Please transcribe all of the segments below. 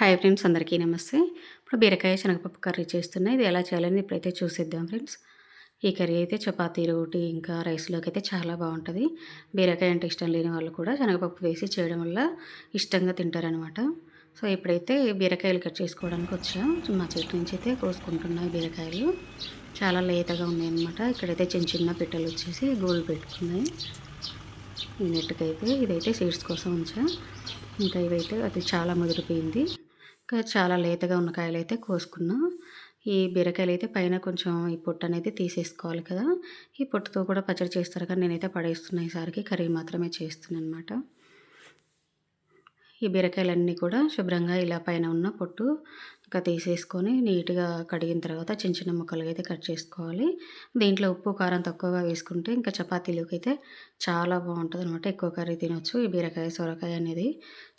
Hi friends అందరికీ నమస్తే. ఇప్పుడు బీరకాయ శనగపప్పు కర్రీ చేస్తున్నాయి. ఇది ఎలా చేయాలని ఇప్పుడైతే చూసేద్దాం ఫ్రెండ్స్. ఈ కర్రీ అయితే చపాతీ రోటీ ఇంకా రైస్లోకి అయితే చాలా బాగుంటుంది. బీరకాయ అంటే ఇష్టం లేని వాళ్ళు కూడా శనగపప్పు వేసి చేయడం వల్ల ఇష్టంగా తింటారనమాట సో ఇప్పుడైతే బీరకాయలు కట్ చేసుకోవడానికి వచ్చా. మా చెట్టు నుంచి అయితే కోసుకుంటున్నాయి బీరకాయలు. చాలా లేతగా ఉన్నాయి అనమాట ఇక్కడైతే చిన్న చిన్న పిట్టలు వచ్చేసి గోల్ పెట్టుకున్నాయి. ఈ నెట్టుకైతే ఇదైతే సీడ్స్ కోసం ఉంచా. ఇంకా ఇవైతే అది చాలా ముదిరిపోయింది. చాలా లేతగా ఉన్న కాయలు అయితే కోసుకున్నాం. ఈ బీరకాయలు అయితే పైన కొంచెం ఈ పొట్టు అనేది తీసేసుకోవాలి కదా. ఈ పొట్టుతో కూడా పచ్చడి చేస్తారు కానీ నేనైతే పడేస్తున్నా ఈసారికి. కర్రీ మాత్రమే చేస్తున్నాను అనమాట ఈ బీరకాయలన్నీ కూడా శుభ్రంగా ఇలా పైన ఉన్న పొట్టు ఇంకా తీసేసుకొని నీట్గా కడిగిన తర్వాత చిన్న చిన్న ముక్కలుగా అయితే కట్ చేసుకోవాలి. దీంట్లో ఉప్పు కారం తక్కువగా వేసుకుంటే ఇంకా చపాతీలోకి అయితే చాలా బాగుంటుంది అనమాట ఎక్కువ కర్రీ తినొచ్చు. ఈ బీరకాయ సొరకాయ అనేది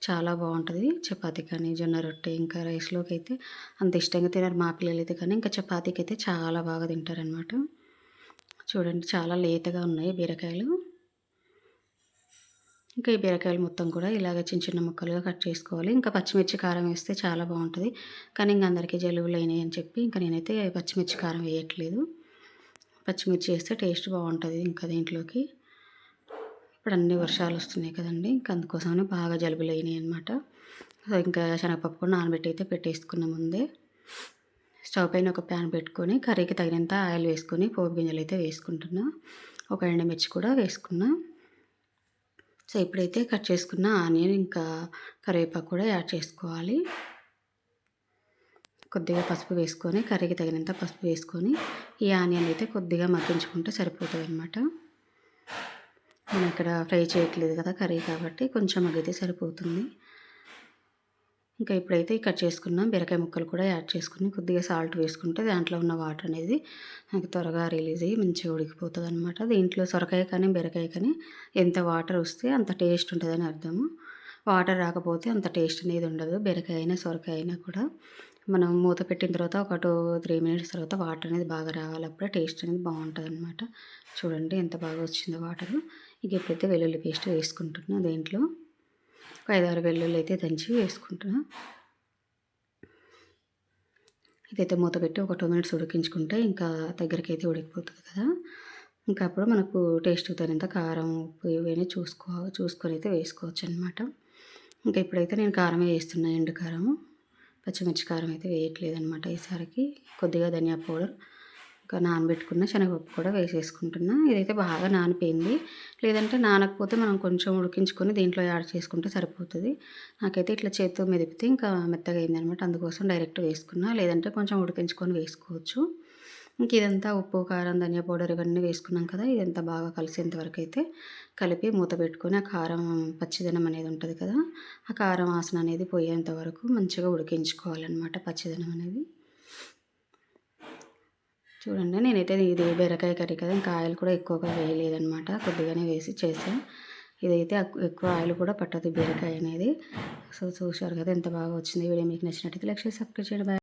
చాలా బాగుంటుంది. చపాతీ కానీ జొన్న రొట్టె ఇంకా రైస్లోకి అయితే అంత ఇష్టంగా తినారు మా పిల్లలు అయితే కానీ. ఇంకా చపాతీకి అయితే చాలా బాగా తింటారనమాట చూడండి చాలా లేతగా ఉన్నాయి బీరకాయలు. ఇంకా ఈ బీరకాయలు మొత్తం కూడా ఇలాగ చిన్న చిన్న ముక్కలుగా కట్ చేసుకోవాలి. ఇంకా పచ్చిమిర్చి కారం వేస్తే చాలా బాగుంటుంది. కానీ ఇంక అందరికీ జలుబులు అయినాయి అని చెప్పి ఇంకా నేనైతే పచ్చిమిర్చి కారం వేయట్లేదు. పచ్చిమిర్చి వేస్తే టేస్ట్ బాగుంటుంది ఇంకా దీంట్లోకి. ఇప్పుడు అన్ని వర్షాలు వస్తున్నాయి కదండి ఇంకా అందుకోసమని బాగా జలుబులు అయినాయి అనమాట ఇంకా శనగపప్పు కూడా నానబెట్టి అయితే పెట్టేసుకున్న ముందే. స్టవ్ పైన ఒక ప్యాన్ పెట్టుకొని కర్రీకి తగినంత ఆయిల్ వేసుకొని పోపు గింజలు అయితే వేసుకుంటున్నా. ఒక ఎండుమిర్చి కూడా వేసుకున్నా. సో ఇప్పుడైతే కట్ చేసుకున్న ఆనియన్ ఇంకా కరివేపాకు కూడా యాడ్ చేసుకోవాలి. కొద్దిగా పసుపు వేసుకొని కర్రీకి తగినంత పసుపు వేసుకొని ఈ ఆనియన్ అయితే కొద్దిగా మగ్గించుకుంటే సరిపోతుంది అనమాట మనం ఇక్కడ ఫ్రై చేయట్లేదు కదా కర్రీ కాబట్టి కొంచెం మగ్గితే సరిపోతుంది. ఇంకా ఇప్పుడైతే కట్ చేసుకున్న. బీరకాయ ముక్కలు కూడా యాడ్ చేసుకుని కొద్దిగా సాల్ట్ వేసుకుంటే దాంట్లో ఉన్న వాటర్ అనేది నాకు త్వరగా రిలీజ్ అయ్యి మంచిగా ఉడికిపోతుంది అనమాట దీంట్లో సొరకాయ కానీ బీరకాయ కానీ ఎంత వాటర్ వస్తే అంత టేస్ట్ ఉంటుందని అర్థము. వాటర్ రాకపోతే అంత టేస్ట్ అనేది ఉండదు. బీరకాయ అయినా సొరకాయ అయినా కూడా. మనం మూత పెట్టిన తర్వాత ఒక టూ త్రీ మినిట్స్ తర్వాత వాటర్ అనేది బాగా రావాలి. అప్పుడే టేస్ట్ అనేది బాగుంటుంది అనమాట చూడండి ఎంత బాగా వచ్చిందో వాటర్. ఇక ఎప్పుడైతే వెల్లుల్లి పేస్ట్ వేసుకుంటున్నా దీంట్లో. ఒక ఐదారు వెల్లుల్లి అయితే దంచి వేసుకుంటున్నా. ఇదైతే మూత పెట్టి ఒక టూ మినిట్స్ ఉడికించుకుంటే ఇంకా దగ్గరికి అయితే ఉడికిపోతుంది కదా. ఇంకా అప్పుడు మనకు టేస్ట్ తగినంత కారం ఉప్పు ఇవన్నీ చూసుకో చూసుకొని అయితే వేసుకోవచ్చు అనమాట ఇంకా ఇప్పుడైతే నేను కారమే వేస్తున్నా ఎండు కారము. పచ్చిమిర్చి కారం అయితే వేయట్లేదు అనమాట ఈసారికి. కొద్దిగా ధనియా పౌడర్ నానబెట్టుకున్న శనగపప్పు కూడా వేసేసుకుంటున్నా. ఇదైతే బాగా నానిపోయింది. లేదంటే నానకపోతే మనం కొంచెం ఉడికించుకొని దీంట్లో యాడ్ చేసుకుంటే సరిపోతుంది. నాకైతే ఇట్లా చేతితో మెదిపితే ఇంకా మెత్తగా అయిందనమాట. అందుకోసం డైరెక్ట్ వేసుకున్నా. లేదంటే కొంచెం ఉడికించుకొని వేసుకోవచ్చు. ఇంక ఇదంతా ఉప్పు కారం ధనియా పౌడర్ ఇవన్నీ వేసుకున్నాం కదా ఇదంతా బాగా కలిసేంత వరకు అయితే కలిపి మూత పెట్టుకొని ఆ కారం పచ్చిదనం అనేది ఉంటుంది కదా ఆ కారం వాసన అనేది పోయేంత వరకు మంచిగా ఉడికించుకోవాలన్నమాట పచ్చిదనం అనేది. చూడండి నేనైతే ఇది బీరకాయ కర్రీ కదా ఇంకా ఆయిల్ కూడా ఎక్కువగా వేయలేదనమాట కొద్దిగానే వేసి చేసాను ఇదైతే ఎక్కువ ఆయిల్ కూడా పట్టదు బీరకాయ అనేది. సో చూసారు కదా ఎంత బాగా వచ్చింది వీడియో. మీకు నచ్చినట్టయితే లక్ష సబ్స్క్రైబ్ చేయడం.